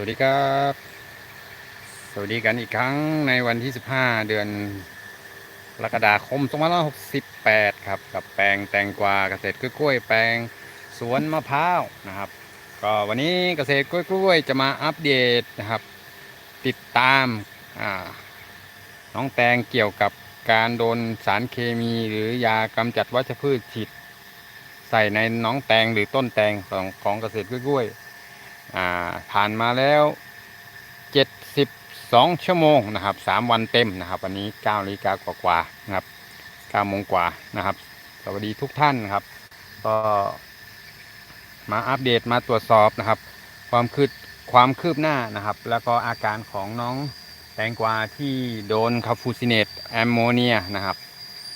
วัสดีครับ สวัสดีกันอีกครั้งในวันที่ 15 เดือนกรกฎาคม2568 ครับ กับแปลงแตงกวาเกษตรกล้วยแปลงสวนมะพร้าวนะครับ ก็วันนี้เกษตรกล้วยจะมาอัปเดตนะครับ ติดตามาน้องแตงเกี่ยวกับการโดนสารเคมีหรือยากำจัดวัชพืชฉีดใส่ในน้องแตงหรือต้นแตงของของเกษตรกล้วย ผ่านมาแล้ว 72 ชั่วโมงนะครับ 3 วันเต็มนะครับวันนี้9นาฬิกากว่าๆนะครับ9โมงกว่านะครับ สวัสดีทุกท่านนะครับ ก็มาอัปเดตมาตรวจสอบนะครับ ความคืบความคืบหน้านะครับ แล้วก็อาการของน้องแตงกวาที่โดนคาฟูซิเนตแอมโมเนียนะครับ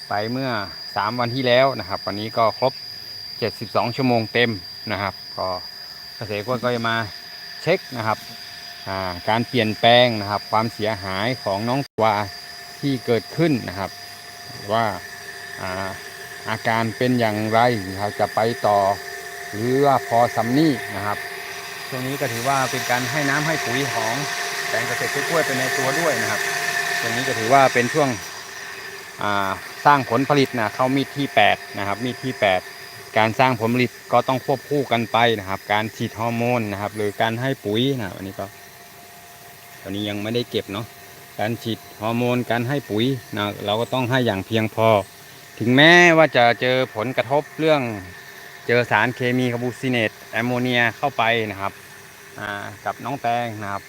ไปเมื่อ 3 วันที่แล้วนะครับ วันนี้ก็ครบ 72 ชั่วโมงเต็มนะครับ ก็ ษตรกรก็จะมาเช็คนะครับาการเปลี่ยนแปลงนะครับ ความเสียหายของน้องกวที่เกิดขึ้นนะครับ ว่าอาอาการเป็นอย่างไรนะครับจะไปต่อ หรือว่าพอซัมนี่นะครับช่วงนี้ก็ถือว่าเป็นการให้น้ำให้ปุ๋ยของแปลงเกษตรกล้วยเป็นในตัวด้วยนะครับช่วงนี้ก็ถือว่าเป็นช่วงสร้างผลผลิตนะเข้ามีดที่8นะครับมีดที่8 การสร้างผลผลิตก็ต้องควบคู่กันไปนะครับ การฉีดฮอร์โมนนะครับ หรือการให้ปุ๋ยนะวันนี้ก็ตอนนี้ยังไม่ได้เก็บเนาะการฉีดฮอร์โมนการให้ปุ๋ยนะเราก็ต้องให้อย่างเพียงพอ ถึงแม้ว่าจะเจอผลกระทบเรื่องเจอสารเคมีคาร์บูซิเนตแอมโมเนียเข้าไปนะครับกับน้องแตงนะครับ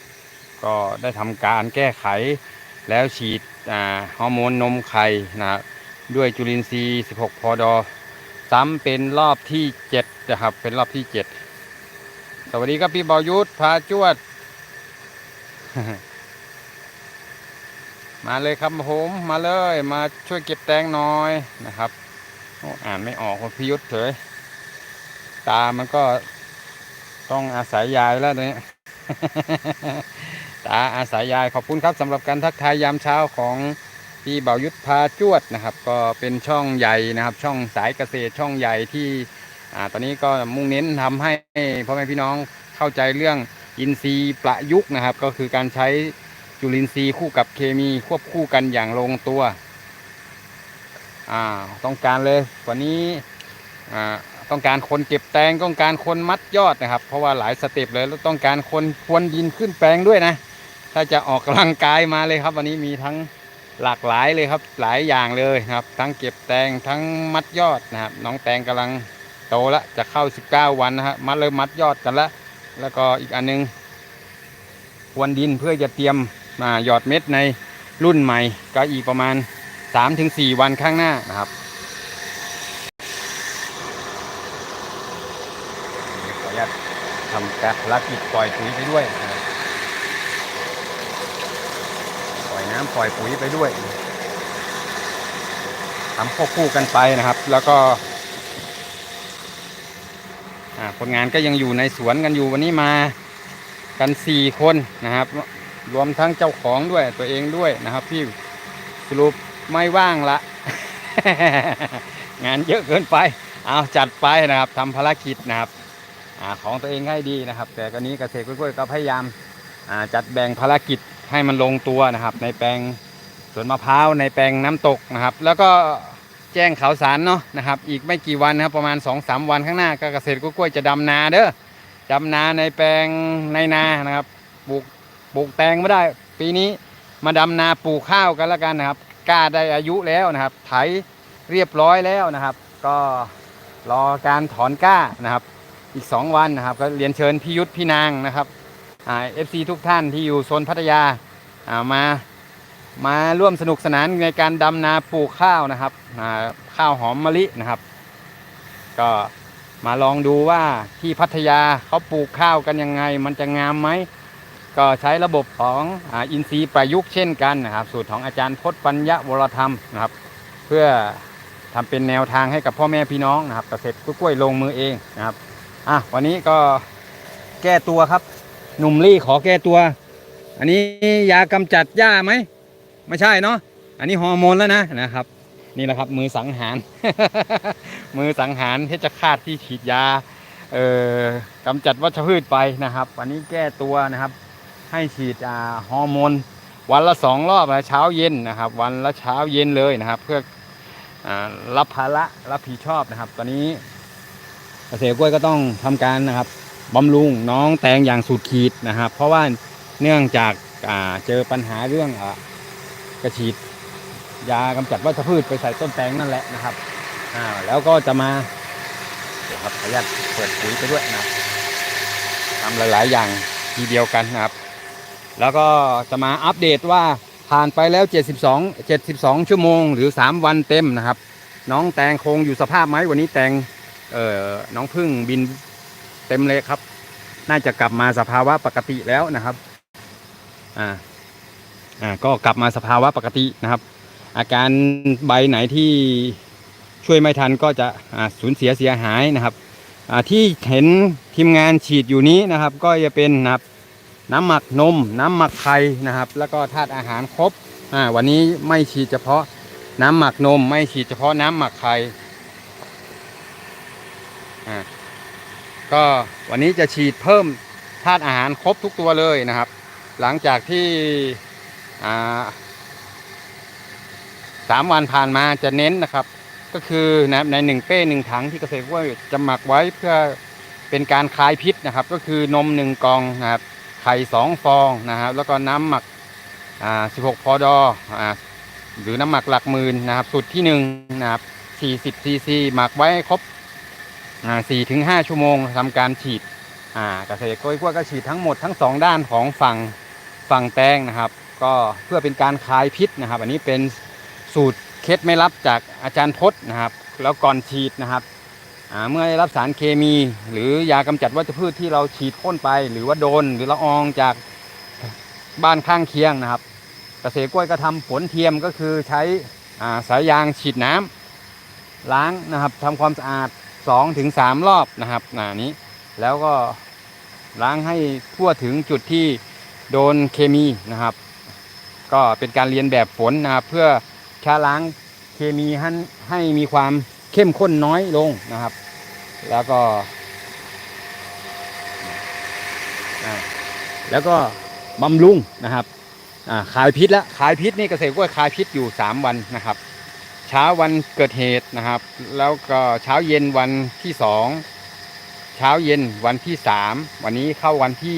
ก็ได้ทำการแก้ไขแล้วฉีดฮอร์โมนนมไข่นะครับด้วยจุลินทรีย์ 16 พอดอ ซ้ำเป็นรอบที่เจ็ดนะครับ เป็นรอบที่เจ็ดสวัสดีครับพี่บอยุทธพาจวด มาเลยครับผมมาเลยมาช่วยเก็บแตงหน่อยนะครับอ่านไม่ออกพี่ยุทธเถยตามันก็ต้องอาศัยยายแล้วตอนนี้ตาอาศัยยายขอบคุณครับสำหรับการทักทายยามเช้าของ พี่เบายุทธพาจวดนะครับ ก็เป็นช่องใหญ่นะครับ ช่องสายเกษตรช่องใหญ่ที่อ่าตอนนี้ก็มุ่งเน้นทำให้พ่อแม่พี่น้องเข้าใจเรื่องอินทรีย์ประยุกต์นะครับ ก็คือการใช้จุลินทรีย์คู่กับเคมีควบคู่กันอย่างลงตัวอ่าต้องการเลยวันนี้อ่าต้องการคนเก็บแตงต้องการคนมัดยอดนะครับ เพราะว่าหลายสเต็ปเลยแล้วต้องการคนพรวนดินขึ้นแปลงด้วยนะ ถ้าจะออกกำลังกายมาเลยครับ วันนี้มีทั้ง หลากหลายเลยครับหลายอย่างเลยนะครับ ทั้งเก็บแตงทั้งมัดยอดนะครับ น้องแตงกำลังโตแล้วจะเข้า 19 วันนะฮะมัดเลยมัดยอดกันแล้วแล้วก็อีกอันนึงพรวนดินเพื่อจะเตรียมมาหยอดเม็ดในรุ่นใหม่ ก็อีกประมาณ 3-4 วันข้างหน้านะครับยวขออนุญาตทำการภารกิจปล่อยปุ๋ยไปด้วยนะครับ ปล่อยน้ำปล่อยปุ๋ยไปด้วยทำควบคู่กันไปนะครับ แล้วก็คนงานก็ยังอยู่ในสวนกันอยู่วันนี้มากันสี่คนนะครับ รวมทั้งเจ้าของด้วยตัวเองด้วยนะครับพี่สรุปไม่ว่างละ งานเยอะเกินไป เอาจัดไปนะครับทำภารกิจนะครับอของตัวเองให้ดีนะครับ แต่กรณีเกษตรกล้วยก็พยายามจัดแบ่งภารกิจ ให้มันลงตัวนะครับ ในแปลงสวนมะพร้าวในแปลงน้ำตกนะครับ แล้วก็แจ้งข่าวสารเนาะนะครับ อีกไม่กี่วันนะครับ ประมาณ2อสวันข้างหน้าก็เกษตรกล้วยจะดำนาเด้อดำนาในแปลงในนานะครับปลูกปลูกแตงไม่ได้ ปีนี้มาดำนาปลูกข้าวกันแล้วกันนะครับกล้าได้อายุแล้วนะครับ ไถเรียบร้อยแล้วนะครับ ก็รอการถอนกล้านะครับ อีก 2 วันนะครับ ก็เรียนเชิญพี่ยุทธพี่นางนะครับ เอฟซีทุกท่านที่อยู่โซนพัทยาามามาร่วมสนุกสนานในการดำนาปลูกข้าวนะครับข้าวหอมมะลินะครับ ก็มาลองดูว่าที่พัทยาเขาปลูกข้าวกันยังไง มันจะงามไหมก็ใช้ระบบของอ,อินทรีย์ประยุกต์เช่นกันนะครับ สูตรของอาจารย์พจน์ปัญญาวรธรรมนะครับ เพื่อทำเป็นแนวทางให้กับพ่อแม่พี่น้องนะครับเกษตรกล้วยลงมือเองนะครับอะวันนี้ก็แก้ตัวครับ หนุ่มลี่ขอแก้ตัว อันนี้ยากำจัดหญ้าไหมไม่ใช่เนาะอันนี้ฮอร์โมนแล้วนะนะครับ นี่แหละครับมือสังหาร มือสังหารเพชฌฆาตที่ฉีดยาเอ่อกำจัดวัชพืชไปนะครับวันนี้แก้ตัวนะครับ ให้ฉีดฮอร์โมนวันละสองรอบนะเช้าเย็นนะครับ วันละเช้าเย็นเลยนะครับ เพื่ออรับภาระรับผิดชอบนะครับ ตอนนี้เกษตรกล้วยก็ต้องทำการนะครับ บำรุงน้องแตงอย่างสุดขีดนะครับ เพราะว่าเนื่องจากาเจอปัญหาเรื่องอกระฉีดยากำจัดวัชพืชไปใส่ต้นแตงนั่นแหละนะครับอ่าแล้วก็จะมาเดี๋ยวครับขออนุญาตเปิดปุ๋ยไปด้วยนะครับทำหลาย ๆ อย่างทีเดียวกันนะครับ แล้วก็จะมาอัปเดตว่าผ่านไปแล้ว 72 72 ชั่วโมง หรือ 3 วันเต็มนะครับ น้องแตงคงอยู่สภาพไหมวันนี้แตงเอ่อน้องพึ่งบิน ต็มเลยครับ น่าจะกลับมาสภาวะปกติแล้วนะครับ อ่า อ่า ก็กลับมาสภาวะปกตินะครับ อาการใบไหนที่ช่วยไม่ทันก็จะอ่าสูญเสียเสียหายนะครับอ่าที่เห็นทีมงานฉีดอยู่นี้นะครับ ก็จะเป็นนะครับน้ำหมักนม น้ำหมักไข่นะครับ แล้วก็ธาตุอาหารครบอ่าวันนี้ไม่ฉีดเฉพาะน้ำหมักนม ไม่ฉีดเฉพาะน้ำหมักไข่อ่า ก็วันนี้จะฉีดเพิ่มธาตุอาหารครบทุกตัวเลยนะครับ หลังจากที่สามวันผ่านมาจะเน้นนะครับ ก็คือนะในหนึ่งเป้หนึ่งถังที่เกษตรกล้วยจะหมักไว้เพื่อเป็นการคลายพิษนะครับ ก็คือนมหนึ่งกองนะครับไข่สองฟองนะครับ แล้วก็น้ำหมักอ่าสิบหกพอดอ่าหรือน้ำหมักหลักหมื่นนะครับ สูตรที่หนึ่งนะครับสี่สิบซีซีหมักไว้ครบ สี่ถึงห้าชั่วโมงทำการฉีดอ่าเกษตรกล้วยก็ฉีดทั้งหมดทั้งสองด้านของฝั่งฝั่งแตงนะครับ ก็เพื่อเป็นการคลายพิษนะครับ อันนี้เป็นสูตรเคล็ดไม่ลับจากอาจารย์พจน์นะครับ แล้วก่อนฉีดนะครับอ่าเมื่อได้รับสารเคมี หรือยากำจัดวัชพืชที่เราฉีดพ่นไป หรือว่าโดนหรือละอองจากบ้านข้างเคียงนะครับ เกษตรกล้วยก็ทำผลเทียมก็คือใช้อ่าสายยางฉีดน้ำล้างนะครับทำความสะอาด 2ถึงรอบนะครับอ่านี้ แล้วก็ล้างให้ทั่วถึงจุดที่โดนเคมีนะครับ ก็เป็นการเรียนแบบฝนนะครับเพื่อชาล้างเคมีให้ให้มีความเข้มข้นน้อยลงนะครับ แล้วก็แล้วก็บำรุงนะครับอ่าคลายพิษแล้วคลายพิษนี่เกษตรกล้วยคลายพิษอยู่ 3 วันนะครับ ช้าวันเกิดเหตุนะครับ แล้วก็เช้าเย็นวันที่2เช้าเย็นวันที่3วันนี้เข้าวันที่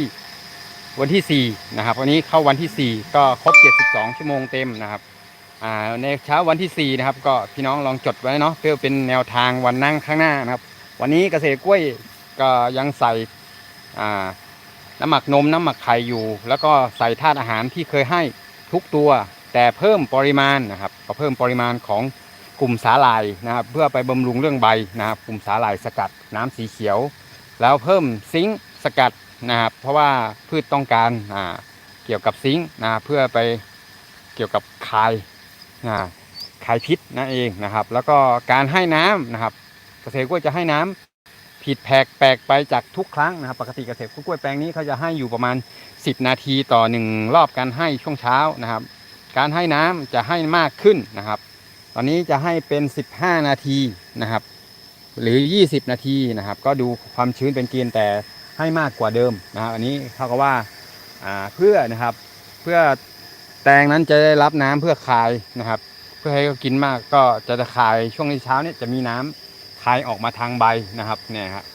วันที่4นะครับวันนี้เข้าวันที่4ก็ครบ72ชั่วโมงเต็มนะครับในเช้าวันที่ 4 นะครับ ก็พี่น้องลองจดไว้เนาะเพื่อเป็นแนวทางวันนั่งข้างหน้านะครับ วันนี้เกษตรกล้วยก็ยังใส่น้ำหมักนมน้ำหมักไข่อยู่ แล้วก็ใส่ธาตุอาหารที่เคยให้ทุกตัว แต่เพิ่มปริมาณนะครับก็เพิ่มปริมาณของ กลุ่มสาหร่ายนะครับ เพื่อไปบำรุงเรื่องใบนะครับ กลุ่มสาหร่ายสกัดน้ำสีเขียว แล้วเพิ่มซิงค์สกัดนะครับ เพราะว่าพืชต้องการอ่าเกี่ยวกับซิงค์นะเพื่อไปเกี่ยวกับคายนะคายพิษนั่นเองนะครับ แล้วก็การให้น้ำนะครับ เกษตรกล้วยจะให้น้ำผิดแผกแปลกไปจากทุกครั้งนะครับ ปกติเกษตรกล้วยแปลงนี้เขาจะให้อยู่ประมาณ 10 นาทีต่อหนึ่งรอบการให้ช่วงเช้านะครับ การให้น้ำจะให้มากขึ้นนะครับ ตอนนี้จะให้เป็น 15 นาทีนะครับ หรือ 20 นาทีนะครับ ก็ดูความชื้นเป็นเกณฑ์แต่ให้มากกว่าเดิมนะครับอันนี้เท่ากับว่าอ่าเพื่อนะครับเพื่อแตงนั้นจะได้รับน้ำเพื่อคายนะครับ เพื่อให้เขากินมากก็จะจะคายช่วงเช้าเนี่ยจะมีน้ำคายออกมาทางใบนะครับเนี่ยครับ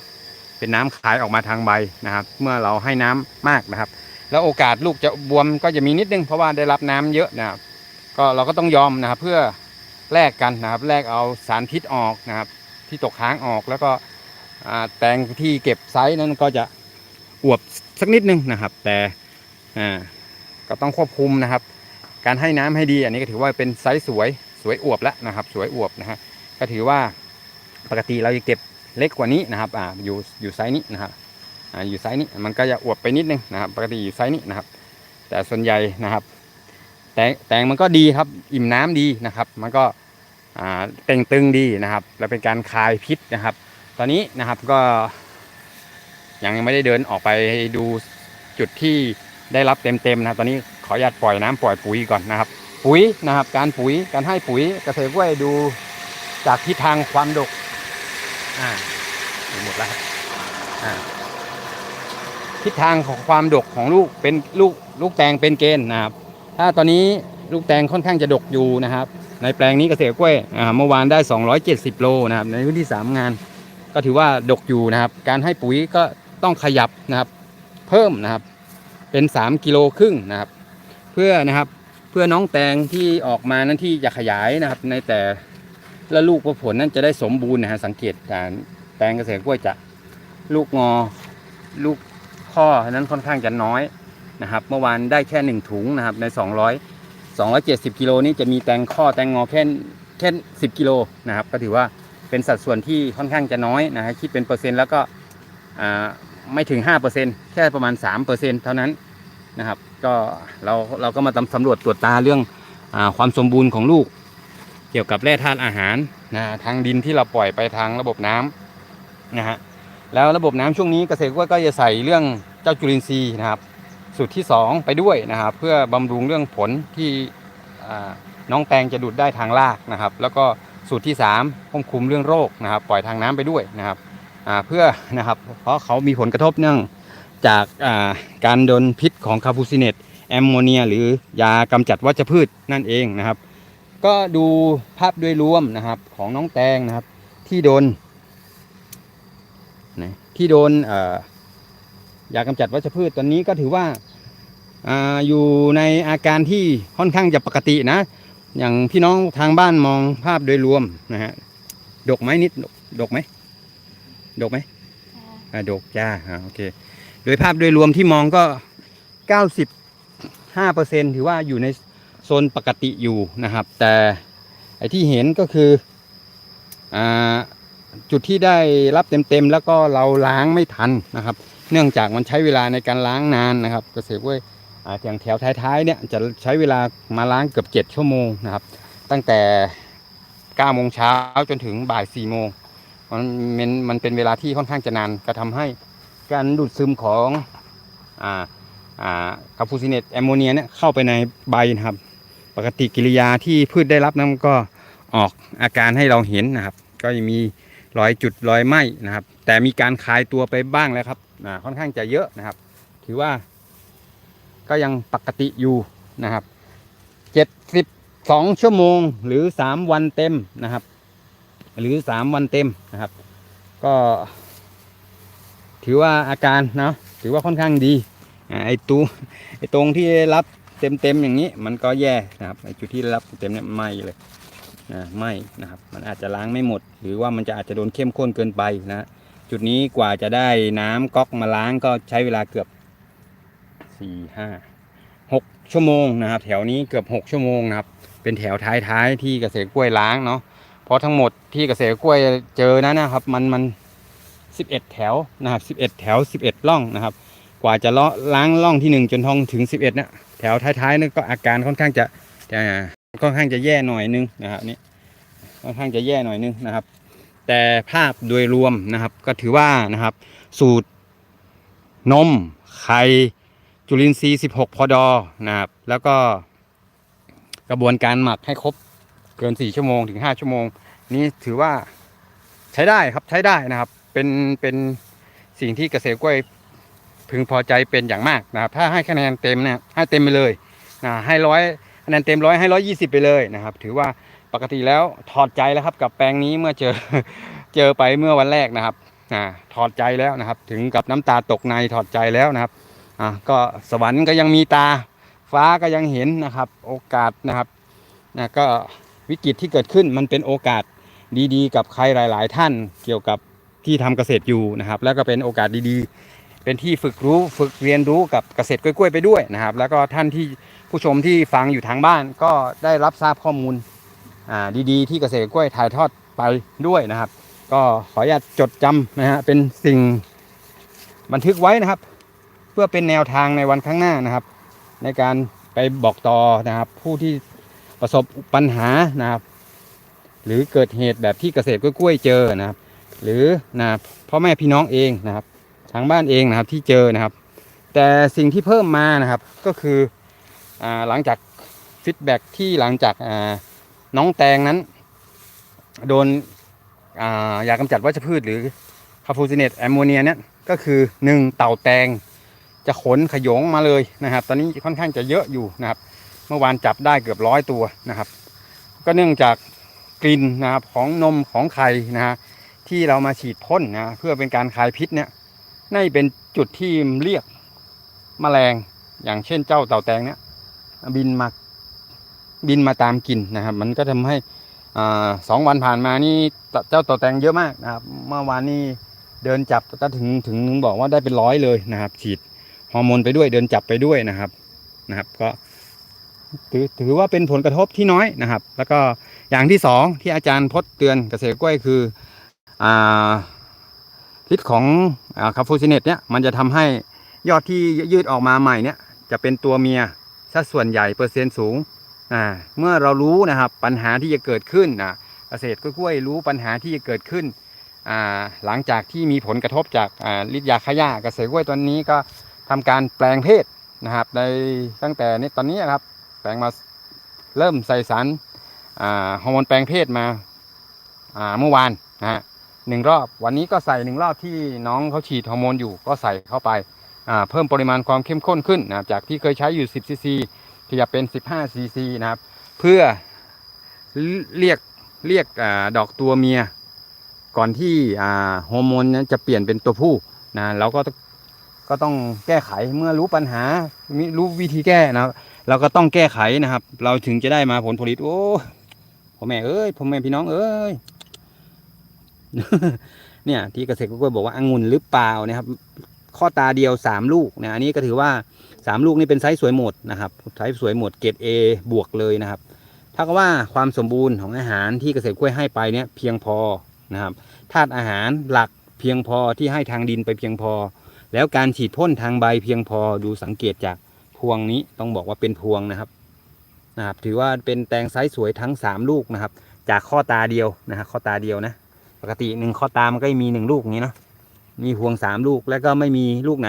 เป็นน้ำคายออกมาทางใบนะครับ เมื่อเราให้น้ำมากนะครับ แล้วโอกาสลูกจะบวมก็จะมีนิดนึงเพราะว่าได้รับน้ำเยอะนะครับ ก็เราก็ต้องยอมนะครับเพื่อ แลกกันนะครับแลกเอาสารพิษออกนะครับ ที่ตกค้างออกแล้วก็แตงที่เก็บไซส์นั้นก็จะอวบสักนิดนึงนะครับ แต่ก็ต้องควบคุมนะครับ การให้น้ำให้ดีอันนี้ก็ถือว่าเป็นไซส์สวยสวยอวบแล้วนะครับ สวยอวบนะฮะก็ถือว่าปกติเราจะเก็บเล็กกว่านี้นะครับอ่าอยู่อยู่ไซส์นี้นะครับอ่าอยู่ไซส์นี้มันก็จะอวบไปนิดนึงนะครับ ปกติอยู่ไซส์นี้นะครับ แต่ส่วนใหญ่นะครับ แตงแตงมันก็ดีครับ อิ่มน้ำดีนะครับ มันก็อ่าเต่งตึงดีนะครับ และเป็นการคลายพิษนะครับ ตอนนี้นะครับก็ยังไม่ได้เดินออกไปดูจุดที่ได้รับเต็มๆนะครับ ตอนนี้ขออนุญาตปล่อยน้ำปล่อยปุ๋ยก่อนนะครับ ปุ๋ยนะครับ การปุ๋ยการให้ปุ๋ยเกษตรกล้วยดูจากทิศทางความดกอ่าหมดแล้วครับอ่าทิศทางของความดกของลูกเป็นลูกลูกแตงเป็นเกณฑ์นะครับ ถ้าตอนนี้ลูกแตงค่อนข้างจะดกอยู่นะครับ ในแปลงนี้เกษตรกล้วยเมื่อวานได้ 270 โลนะครับในพื้นที่ 3 งาน ก็ถือว่าดกอยู่นะครับ การให้ปุ๋ยก็ต้องขยับนะครับ เพิ่มนะครับ เป็น 3 กิโลครึ่งนะครับ เพื่อนะครับเพื่อน้องแตงที่ออกมานั้นที่จะขยายนะครับ ในแต่ละลูกผลนั้นจะได้สมบูรณ์นะฮะสังเกตการแตงเกษตรกล้วยจะลูกงอ ลูกข้อนั้นค่อนข้างจะน้อย นะครับเมื่อวานได้แค่ 1 ถุงนะครับใน 200 270กิโลนี้จะมีแตงข้อแตงงอแค่แค่10กิโลนะครับก็ถือว่าเป็นสัดส่วนที่ค่อนข้างจะน้อยนะฮะคิดเป็นเปอร์เซ็นต์แล้วก็อ่าไม่ถึง 5%แค่ประมาณ 3%เท่านั้นนะครับก็เราเราก็มาสำรวจตรวจตาเรื่องอความสมบูรณ์ของลูก เกี่ยวกับแร่ธาตุอาหารนะทางดินที่เราปล่อยไปทางระบบน้ำนะฮะแล้วระบบน้ำช่วงนี้เกษตรกล้วยก็จะใส่เรื่องเจ้าจุลินทรีย์นะครับ สูตรที่ 2 ไปด้วยนะครับ เพื่อบำรุงเรื่องผลที่น้องแตงจะดูดได้ทางรากนะครับ แล้วก็สูตรที่3ควบคุมเรื่องโรคนะครับ ปล่อยทางน้ำไปด้วยนะครับเพื่อนะครับเพราะเขามีผลกระทบเนื่องจากาการโดนพิษของคาร์บูซิเนตแอมโมเนีย หรือยากำจัดวัชพืชนั่นเองนะครับ ก็ดูภาพโดยรวมนะครับของน้องแตงนะครับ ที่โดนที่โดนเอ่อ ยากำจัดวัชพืชตอนนี้ก็ถือว่าอาอยู่ในอาการที่ค่อนข้างจะปกตินะ อย่างพี่น้องทางบ้านมองภาพโดยรวมนะฮะดกไหมนิดดกดกไหมดกไหมอ่าดกจ้าอ่าโอเคโดยภาพโดยรวมที่มองก็ 95%ถือว่าอยู่ในโซนปกติอยู่นะครับ แต่ไอที่เห็นก็คืออ่าจุดที่ได้รับเต็มๆแล้วก็เราล้างไม่ทันนะครับ เนื่องจากมันใช้เวลาในการล้างนานนะครับเกษตรกล้วยอย่างแถวท้ายๆเนี่ยจะใช้เวลามาล้างเกือบ 7 ชั่วโมงนะครับ ตั้งแต่9โมงเช้าจนถึงบ่าย4โมงมันมันมันเป็นเวลาที่ค่อนข้างจะนานก็ทำให้การดูดซึมของอ่าอ่าคาฟูซิเนตแอมโมเนียเนี่ยเข้าไปในใบนะครับ ปกติกิริยาที่พืชได้รับนั้นก็ออกอาการให้เราเห็นนะครับ ก็จะมีรอยจุดรอยไหมนะครับ แต่มีการคลายตัวไปบ้างแล้วครับ อ่าค่อนข้างจะเยอะนะครับ ถือว่า ก็ยังปกติอยู่นะครับเจ็ดสิบสองชั่วโมงหรือสามวันเต็มนะครับ หรือสามวันเต็มนะครับ ก็ ถือว่าอาการเนาะถือว่าค่อนข้างดีไอตูไอตรงที่รับเต็มเต็มๆอย่างนี้ มันก็แย่นะครับไอจุดที่รับเต็มเนี่ยไหมเลยนะไหมนะครับ มันอาจจะล้างไม่หมด หรือว่ามันจะอาจจะโดนเข้มข้นเกินไปนะ จุดนี้กว่าจะได้น้ำก๊อกมาล้างก็ใช้เวลาเกือบสี่ห้าหกชั่วโมงนะครับ แถวนี้เกือบหกชั่วโมงนะครับ เป็นแถวท้ายๆที่เกษตรกล้วยล้างเนาะเพราะทั้งหมดที่เกษตรกล้วยเจอนะนะครับ มันมันสิบเอ็ดแถวนะครับสิบเอ็ดแถวสิบเอ็ดร่องนะครับ กว่าจะเลาะล้างร่องที่หนึ่งจนท้องถึงสิบเอ็ดเนี่ยแถวท้ายๆนี่ก็อาการค่อนข้างจะจะค่อนข้างจะแย่หน่อยนึงนะครับนี่ค่อนข้างจะแย่หน่อยนึงนะครับ แต่ภาพโดยรวมนะครับ ก็ถือว่านะครับ สูตรนมไข่จุลินทรีย์ 16 พอดอนะครับ แล้วก็กระบวนการหมักให้ครบเกิน 4 ชั่วโมงถึง 5 ชั่วโมง นี้ถือว่าใช้ได้ครับใช้ได้นะครับ เป็นเป็นสิ่งที่เกษตรกล้วยพึงพอใจเป็นอย่างมากนะครับ ถ้าให้คะแนนเต็มเนี่ยให้เต็มไปเลยนะให้ร้อยคะแนนเต็มร้อยให้ร้อยยี่สิบไปเลยนะครับ ถือว่า ปกติแล้วถอดใจแล้วครับกับแปลงนี้เมื่อเจอเจอไปเมื่อวันแรกนะครับอ่าถอดใจแล้วนะครับ ถึงกับน้ำตาตกในถอดใจแล้วนะครับอ่าก็สวรรค์ก็ยังมีตาฟ้าก็ยังเห็นนะครับ โอกาสนะครับนะก็วิกฤตที่เกิดขึ้นมันเป็นโอกาสดีๆ กับใครหลาย ๆ ท่านเกี่ยวกับที่ทำเกษตรอยู่นะครับ แล้วก็เป็นโอกาสดีๆ เป็นที่ฝึกรู้ฝึกเรียนรู้กับเกษตรกล้วยๆไปด้วยนะครับ แล้วก็ท่านที่ผู้ชมที่ฟังอยู่ทางบ้านก็ได้รับทราบข้อมูล ดีๆ ที่เกษตรกล้วยถ่ายทอดไปด้วยนะครับ ก็ขออนุญาตจดจำนะฮะเป็นสิ่งบันทึกไว้นะครับ เพื่อเป็นแนวทางในวันข้างหน้านะครับ ในการไปบอกต่อนะครับ ผู้ที่ประสบปัญหานะครับ หรือเกิดเหตุแบบที่เกษตรกล้วยเจอนะครับ หรือนะพ่อแม่พี่น้องเองนะครับ ทางบ้านเองนะครับที่เจอนะครับ แต่สิ่งที่เพิ่มมานะครับก็คืออหลังจากฟีดแบ็กที่หลังจากอ่า น้องแตงนั้น โดนยากำจัดวัชพืชหรือคาฟูซิเนตแอมโมเนียเนี่ยก็คือหนึ่งเต่าแตงจะขนขยงมาเลยนะครับ ตอนนี้ค่อนข้างจะเยอะอยู่นะครับ เมื่อวานจับได้เกือบร้อยตัวนะครับ ก็เนื่องจากกลิ่นนะครับของนมของไข่นะฮะที่เรามาฉีดพ่นนะเพื่อเป็นการคลายพิษเนี่ยนี่เป็นจุดที่เรียกแมลงอย่างเช่นเจ้าเต่าแตงเนี่ยบินมา บินมาตามกลิ่นนะครับ มันก็ทำให้สองวันผ่านมานี่เจ้าต่าแตงเยอะมากนะครับ เมื่อวานนี้เดินจับก็ถึงถึงบอกว่าได้เป็นร้อยเลยนะครับ ฉีดฮอร์โมนไปด้วยเดินจับไปด้วยนะครับนะครับ ก็ถือถือว่าเป็นผลกระทบที่น้อยนะครับ แล้วก็อย่างที่สองที่อาจารย์พจน์เตือนเกษตรกล้วยคืออ่าพิษของคาโฟซิเนตเนี่ยมันจะทำให้ยอดที่ยืดออกมาใหม่เนี่ยจะเป็นตัวเมียสัดส่วนใหญ่เปอร์เซ็นต์สูง อ่าเมื่อเรารู้นะครับปัญหาที่จะเกิดขึ้นนะเกษตรกล้วยรู้ปัญหาที่จะเกิดขึ้นอ่าหลังจากที่มีผลกระทบจากอ่าฤทธิ์ยาขยะเกษตรกล้วยตัวนี้ก็ทำการแปลงเพศนะครับในตั้งแต่นี้ตอนนี้ครับแปลงมาเริ่มใส่สารอ่าฮอร์โมนแปลงเพศมาอ่าเมื่อวานนะฮะหนึ่งรอบวันนี้ก็ใส่หนึ่งรอบที่น้องเขาฉีดฮอร์โมนอยู่ก็ใส่เข้าไปอ่าเพิ่มปริมาณความเข้มข้นขึ้นนะจากที่เคยใช้อยู่ 10ซีซี ขยับเป็น 15 ซีซีนะครับ เพื่อเรียกเรียกอดอกตัวเมีย ก่อนที่ฮอร์โมนนั้นจะเปลี่ยนเป็นตัวผู้นะเราก็ก็ต้องแก้ไขเมื่อรู้ปัญหามรู้วิธีแก้นะครับเราก็ต้องแก้ไขนะครับ เราถึงจะได้มาผลผลิตโอ้พ่อแม่เอ้ยพ่อแม่พี่น้องเอ้ยเนี่ยที่เกษตรกล้วยบอกว่าองุ่นหรือเปล่านะครับ ข้อตาเดียวสามลูกนะอันนี้ก็ถือว่าามลูกนี่เป็นไซส์สวยหมดนะครับไซส์สวยหมดเกรด A บวกเลยนะครับถ้ากับว่าความสมบูรณ์ของอาหารที่เกษตรกล้วยให้ไปเนี่ยเพียงพอนะครับธาตุอาหารหลักเพียงพอที่ให้ทางดินไปเพียงพอ แล้วการฉีดพ่นทางใบเพียงพอดูสังเกตจากพวงนี้ต้องบอกว่าเป็นพวงนะครับนะครับ ถือว่าเป็นแตงไซส์สวยทั้ง 3 ลูกนะครับ จากข้อตาเดียวนะฮะข้อตาเดียวนะ ปกติหนึ่งข้อตามันก็มีหนึ่งลูกอย่างนี้เนาะมีพวงสามลูกแล้วก็ไม่มีลูกไหน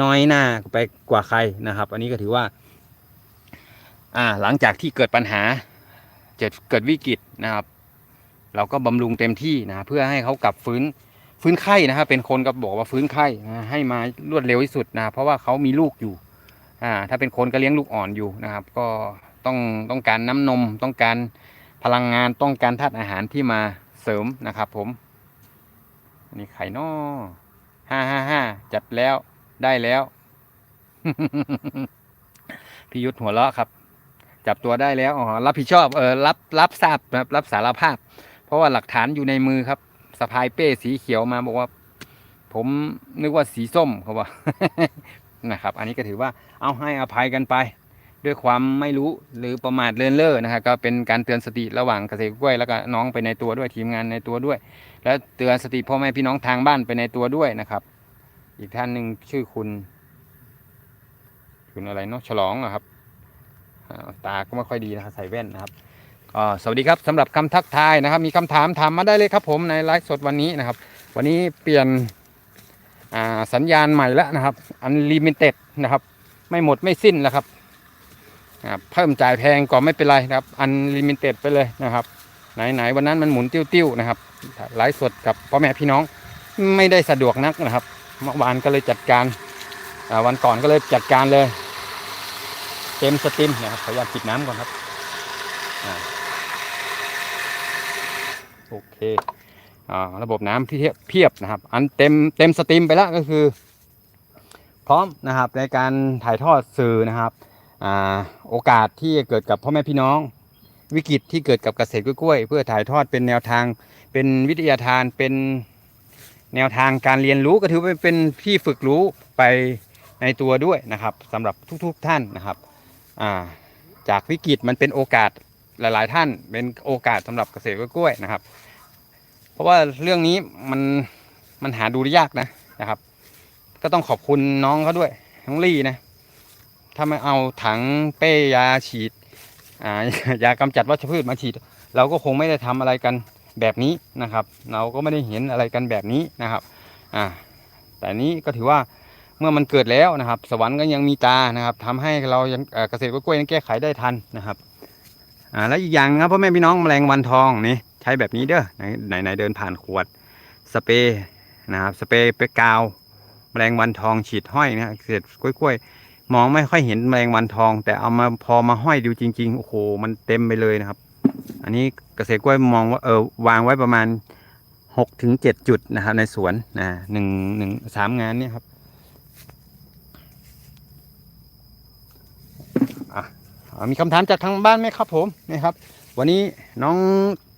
น้อยหน้าไปกว่าใครนะครับ อันนี้ก็ถือว่าอ่าหลังจากที่เกิดปัญหาเกิดเกิดวิกฤตนะครับ เราก็บำรุงเต็มที่นะเพื่อให้เขากลับฟื้นฟื้นไข้นะครับเป็นคนก็บอกว่าฟื้นไข้นะให้มารวดเร็วที่สุดนะเพราะว่าเขามีลูกอยู่อ่าถ้าเป็นคนก็เลี้ยงลูกอ่อนอยู่นะครับ ก็ต้องต้องการน้ำนมต้องการพลังงานต้องการธาตุอาหารที่มาเสริมนะครับผมนนี้ไข่นอห้าห้าห้าจัดแล้ว ได้แล้วพี่ยุทธหัวเราะครับ จับตัวได้แล้วอ๋อรับผิดชอบเออรับรับทราบนะครับรับสารภาพ เพราะว่าหลักฐานอยู่ในมือครับสะพายเป้สีเขียวมาบอกว่า ผมนึกว่าสีส้มเขาว่านะครับ อันนี้ก็ถือว่าเอาให้อภัยกันไป ด้วยความไม่รู้หรือประมาทเลินเล่อนะครับก็เป็นการเตือนสติระหว่างเกษตรกล้วยแล้วก็น้องไปในตัวด้วยทีมงานในตัวด้วย และเตือนสติพ่อแม่พี่น้องทางบ้านไปในตัวด้วยนะครับ อีกท่านหนึ่งชื่อคุณ คุณอะไรเนาะฉลองอะครับ ตาก็ไม่ค่อยดีนะครับใส่แว่นนะครับก็สวัสดีครับสำหรับคำทักทายนะครับ มีคำถามถามมาได้เลยครับผมในไลฟ์สดวันนี้นะครับ วันนี้เปลี่ยนสัญญาณใหม่แล้วนะครับอันลิมิเต็ดนะครับ ไม่หมดไม่สิ้นแล้วครับเพิ่มจ่ายแพงก็ไม่เป็นไรนะครับอันลิมิเต็ดไปเลยนะครับ ไหนๆวันนั้นมันหมุนติ้วๆนะครับไลฟ์สดกับพ่อแม่พี่น้องไม่ได้สะดวกนักนะครับ เมื่อวานก็เลยจัดการวันก่อนก็เลยจัดการเลยเต็มสตรีมนะครับขออนุญาตปิดน้ำก่อนครับอโอเคอระบบน้ำที่เพียบนะครับ อันเต็มเต็มสตรีมไปแล้วก็คือ พร้อมนะครับในการถ่ายทอดสื่อนะครับอโอกาสที่จะเกิดกับพ่อแม่พี่น้องวิกฤตที่เกิดกับเกษตรกล้วย เพื่อถ่ายทอดเป็นแนวทางเป็นวิทยาทานเป็น แนวทางการเรียนรู้ก็ถือว่าเป็นที่ฝึกรู้ไปในตัวด้วยนะครับสำหรับทุกๆท่านนะครับาจากวิกฤตมันเป็นโอกาสหลายๆ ท่านเป็นโอกาสสำหรับเกษตรกล้วยนะครับ เพราะว่าเรื่องนี้มันมันหาดูได้ยากนะนะครับ ก็ต้องขอบคุณน้องเขาด้วยน้องลี่นะถ้าไม่เอาถังเป้ยาฉีดอ่ายากำจัดวัชพืชมาฉีด เราก็คงไม่ได้ทำอะไรกัน แบบนี้นะครับ เราก็ไม่ได้เห็นอะไรกันแบบนี้นะครับอ่าแต่นี้ก็ถือว่าเมื่อมันเกิดแล้วนะครับ สวรรค์ก็ยังมีตานะครับทำให้เรายังเกษตรกล้วยยังแก้ไขได้ทันนะครับอ่าแล้วอีกอย่างนะครับพ่อแม่พี่น้องแมลงวันทองนี่ใช้แบบนี้เด้อไหนไหนเดินผ่านขวดสเปรย์นะครับสเปรย์เปกาวแมลงวันทองฉีดห้อยนะเกษตรกล้วยๆมองไม่ค่อยเห็นแมลงวันทอง แต่เอามาพอมาห้อยดูจริงๆโอ้โหมันเต็มไปเลยนะครับ อันนี้เกษตรกล้วยมองว่าเออวางไว้ประมาณหกถึงเจ็ดจุดนะครับ ในสวนนะหนึ่งหนึ่งสามงานเนี่ยครับมีคำถามจากทางบ้านไหมครับผมนี่ครับ วันนี้น้อง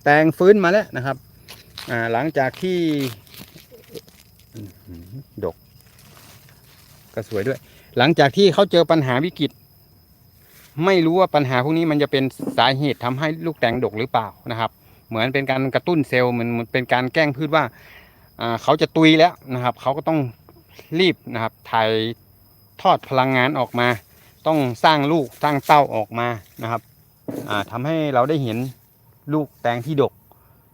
แตงฟื้นมาแล้วนะครับหลังจากที่ดกก็สวยด้วย หลังจากที่เขาเจอปัญหาวิกฤต ไม่รู้ว่าปัญหาพวกนี้มันจะเป็นสาเหตุทำให้ลูกแตงดกหรือเปล่านะครับ เหมือนเป็นการกระตุ้นเซลล์เหมือนเป็นการแกล้งพืชว่าเขาจะตุยแล้วนะครับ เขาก็ต้องรีบนะครับถ่ายทอดพลังงานออกมา ต้องสร้างลูกสร้างเต้าออกมานะครับอ่าทำให้เราได้เห็นลูกแตงที่ดก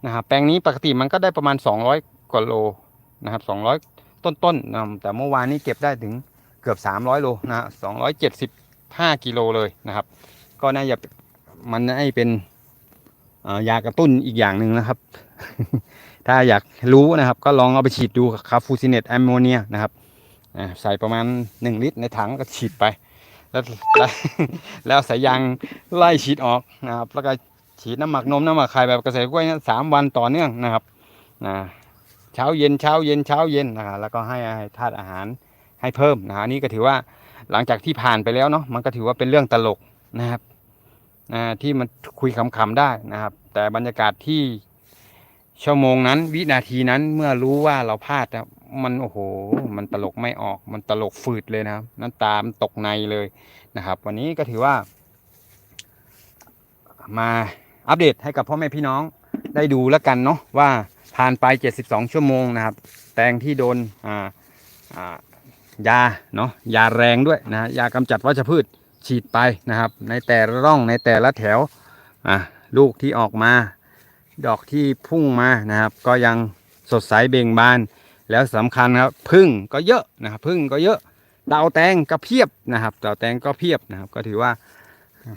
นะครับแปลงนี้ปกติมันก็ได้ประมาณ 200 กว่าโลนะครับ200 ต้นๆนะแต่เมื่อวานนี้เก็บได้ถึงเกือบ 300 โลนะฮะ 5กิโลเลยนะครับ ก็น่าจะมันให้เป็นยากระตุ้นอีกอย่างหนึ่งนะครับ ถ้าอยากรู้นะครับ ก็ลองเอาไปฉีดดูคาฟูซิเนตแอมโมเนียนะครับใส่ประมาณ 1 ลิตรในถังก็ฉีดไป แล้วแล้วแล้วสายยางไล่ฉีดออกนะครับ แล้วก็ฉีดน้ำหมักนมน้ำหมักไข่แบบเกษตรกล้วยนะสามวันต่อเนื่องนะครับนะเช้าเย็นเช้าเย็นเช้าเย็นนะครับแล้วก็ให้ธาตุอาหารให้เพิ่มนะฮะนี่ก็ถือว่า หลังจากที่ผ่านไปแล้วเนาะมันก็ถือว่าเป็นเรื่องตลกนะครับที่มันคุยขำๆได้นะครับ แต่บรรยากาศที่ชั่วโมงนั้น วินาทีนั้นเมื่อรู้ว่าเราพลาดนะมันโอ้โห มันตลกไม่ออกมันตลกฝืดเลยนะครับน้ำตามนตกในเลยนะครับ วันนี้ก็ถือว่า มาอัปเดตให้กับพ่อแม่พี่น้องได้ดูแล้วกันเนาะว่าผ่านไป 72 ชั่วโมงนะครับ แตงที่โดนอ่าอ่า ยาเนาะยาแรงด้วยนะยากำจัดวัชพืชฉีดไปนะครับ ในแต่ละร่องในแต่ละแถวอะลูกที่ออกมา ดอกที่พุ่งมานะครับ ก็ยังสดใสเบ่งบาน แล้วสำคัญครับพึ่งก็เยอะนะครับพึ่งก็เยอะเต่าแตงก็เพียบนะครับเต่าแตงก็เพียบนะครับ ก็ถือว่า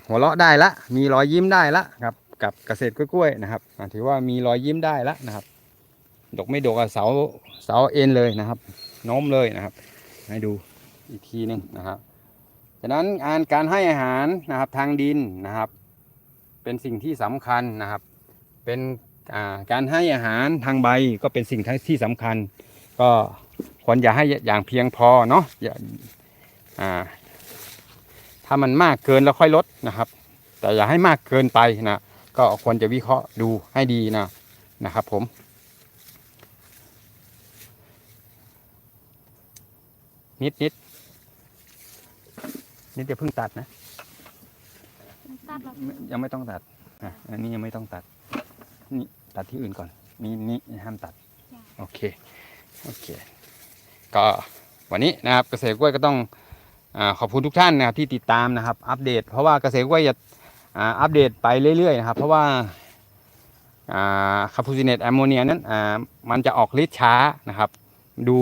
หัวเราะได้ละ มีรอยยิ้มได้ละครับกับเกษตรกล้วยๆนะครับถือว่ามีรอยยิ้มได้ละนะครับ ดกไม่ดกอะเสาเสาเอ็นเลยนะครับโน้มเลยนะครับ ให้ดูอีกทีหนึงนะครับฉะนั้นงานการให้อาหารนะครับทางดินนะครับ เป็นสิ่งที่สำคัญนะครับ เป็นาการให้อาหารทางใบก็เป็นสิ่งที่สำคัญ ก็ควรอย่าให้อย่างเพียงพอเนาะอย่าอ่าถ้ามันมากเกินแล้วค่อยลดนะครับ แต่อย่าให้มากเกินไปนะก็ควรจะวิเคราะห์ดูให้ดีนะนะครับผม นิดนิดนิดจะเพิ่งตัดนะ ตัดหรอกยังไม่ต้องตัดอะอันนี้ยังไม่ต้องตัด นี่ตัดที่อื่นก่อน นี่นี่ห้ามตัด โอเค โอเค ก็วันนี้นะครับเกษตรกล้วยก็ต้องอาขอบคุณทุกท่านนะครับที่ติดตามนะครับ อัปเดต เพราะว่าเกษตรกล้วยจะอ่าอัปเดตไปเรื่อยๆนะครับ เพราะว่าคาปูซิเนตแอมโมเนียนั้นอ่ามันจะออกฤทธิ์ช้านะครับ ดู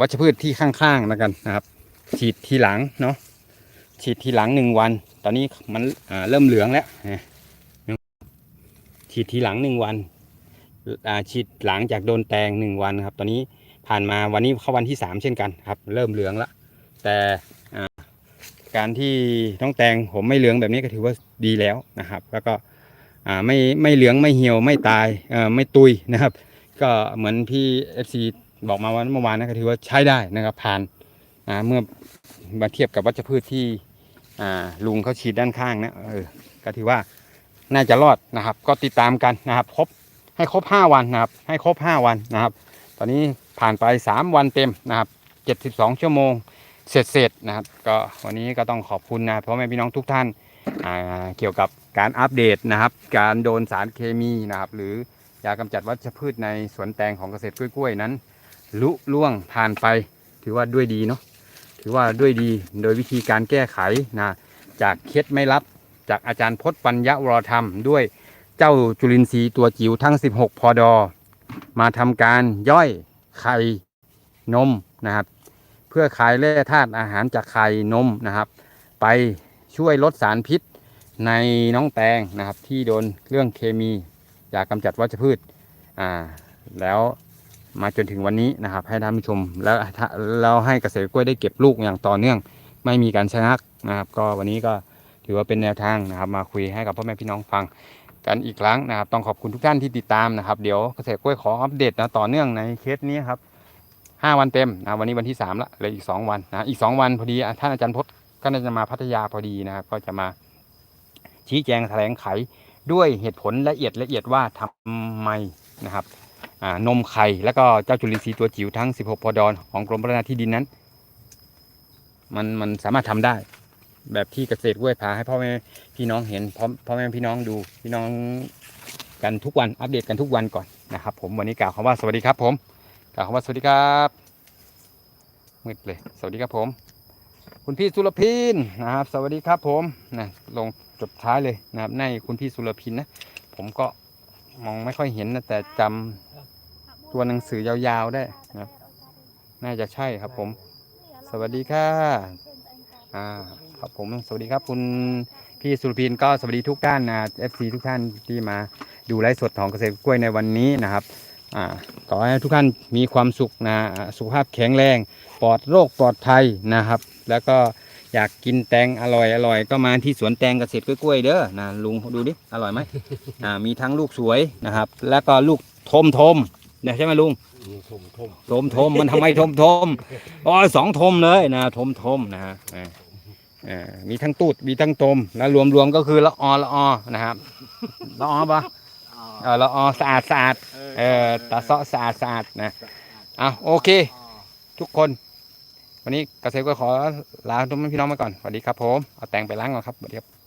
วัชพืชที่ข้างๆแล้วกันนะครับ ฉีดทีหลังเนาะฉีดทีหลังหนึ่งวัน ตอนนี้มันเริ่มเหลืองแล้วนะฉีดทีหลังหนึ่งวันฉีดหลังจากโดนแตงหนึ่งวันครับ ตอนนี้ผ่านมาวันนี้เข้าวันที่สามเช่นกันครับ เริ่มเหลืองแล้วแต่การที่น้องแตงผมไม่เหลืองแบบนี้ก็ถือว่าดีแล้วนะครับ แล้วก็ไม่ไม่เหลืองไม่เหี่ยวไม่ตายไม่ตุยนะครับ ก็เหมือนพี่เอฟซี บอกมาวันเมื่อวานนะก็ถือว่าใช้ได้นะครับผ่านเมื่อมาเทียบกับวัชพืชที่ลุงเขาฉีดด้านข้างนะเออก็ถือว่าน่าจะรอดนะครับ ก็ติดตามกันนะครับครบให้ครบ 5 วันนะครับ ให้ครบ 5 วันนะครับ ตอนนี้ผ่านไป 3 วันเต็มนะครับ72 ชั่วโมงเสร็จเสร็จนะครับ ก็วันนี้ก็ต้องขอบคุณนะพ่อแม่พี่น้องทุกท่านาเกี่ยวกับการอัปเดตนะครับ การโดนสารเคมีนะครับ หรือยากำจัดวัชพืชในสวนแตงของเกษตรกล้วยๆนั้น ลุล่วงผ่านไป ถือว่าด้วยดีเนาะถือว่าด้วยดีโดยวิธีการแก้ไขนะจากเคล็ดไม่ลับจากอาจารย์พจน์ปัญญาวรธรรม ด้วยเจ้าจุลินทรีย์ตัวจิ๋วทั้ง 16 พอดอ มาทำการย่อยไข่นมนะครับ เพื่อขายแร่ธาตุอาหารจากไข่นมนะครับ ไปช่วยลดสารพิษในน้องแตงนะครับที่โดนเรื่องเคมียากำจัดวัชพืชอ่าแล้ว มาจนถึงวันนี้นะครับ ให้ท่านผู้ชม แล้วเราให้เกษตรกล้วยได้เก็บลูกอย่างต่อเนื่อง ไม่มีการชะงักนะครับ ก็วันนี้ก็ถือว่าเป็นแนวทางนะครับ มาคุยให้กับพ่อแม่พี่น้องฟังกันอีกครั้งนะครับ ต้องขอบคุณทุกท่านที่ติดตามนะครับ เดี๋ยวเกษตรกล้วยขออัปเดตนะต่อเนื่องในเคสนี้ครับห้าวันเต็มนะวันนี้วันที่สามละเหลยอีกสองวันนะอีกสองวันพอดีท่านอาจารย์พจน์ก็น่าจะมาพัทยาพอดีนะครับ ก็จะมาชี้แจงแถลงไขด้วยเหตุผลละเอียดละเอียดว่าทำไมนะครับ นมไข่แล้วก็เจ้าจุลินทรีย์ตัวจิ๋วทั้ง 16 พอดอนของกรมพัฒนาที่ดินนั้น มันมันสามารถทำได้ แบบที่เกษตรกล้วยพาให้พ่อแม่พี่น้องเห็นพ่อพ่อแม่พี่น้องดูพี่น้องกันทุกวันอัปเดตกันทุกวันก่อนนะครับ ผมวันนี้กล่าวคำว่าสวัสดีครับ ผมกล่าวคำว่าสวัสดีครับมืดเลยสวัสดีครับผม คุณพี่สุรพินนะครับ สวัสดีครับผมนะลงจดท้ายเลยนะครับในคุณพี่สุรพินนะ ผมก็ มองไม่ค่อยเห็นนะแต่จำตัวหนังสือยาวๆได้นะครับ น่าจะใช่ครับผม สวัสดีค่ะอ่าครับผมสวัสดีครับคุณพี่สุรพินก็สวัสดีทุกท่านนะเอฟซีทุกท่านที่มาดูไลฟ์สดของเกษตรกล้วยในวันนี้นะครับอ่าขอให้ทุกท่านมีความสุขนะสุขภาพแข็งแรง ปลอดโรคปลอดภัยนะครับ แล้วก็ อยากกินแตงอร่อยอร่อยก็มาที่สวนแตงเกษตรกล้วยๆเด้อนะลุงดูดิอร่อยไหมอ่ามีทั้งลูกสวยนะครับ แล้วก็ลูกทมทมๆเนี่ยใช่ไหมลุงทมทมทมทมมันทำไมทมทมอ๋อสองทมเลยนะทมทมนะฮะอ่าอ่ามีทั้งตูดมีทั้งตมแล้วรวมรวมก็คือละออละออนะครับละออปะเออละออสะอาดสะอาดเออตาเซาะสะอาดสะอาดนะอะโอเค ทุกคน วันนี้เกษตรก็ขอลาทุกพี่น้องไปก่อนสวัสดีครับผมเอาแตงไปล้างก่อนครับสวัสดีครับ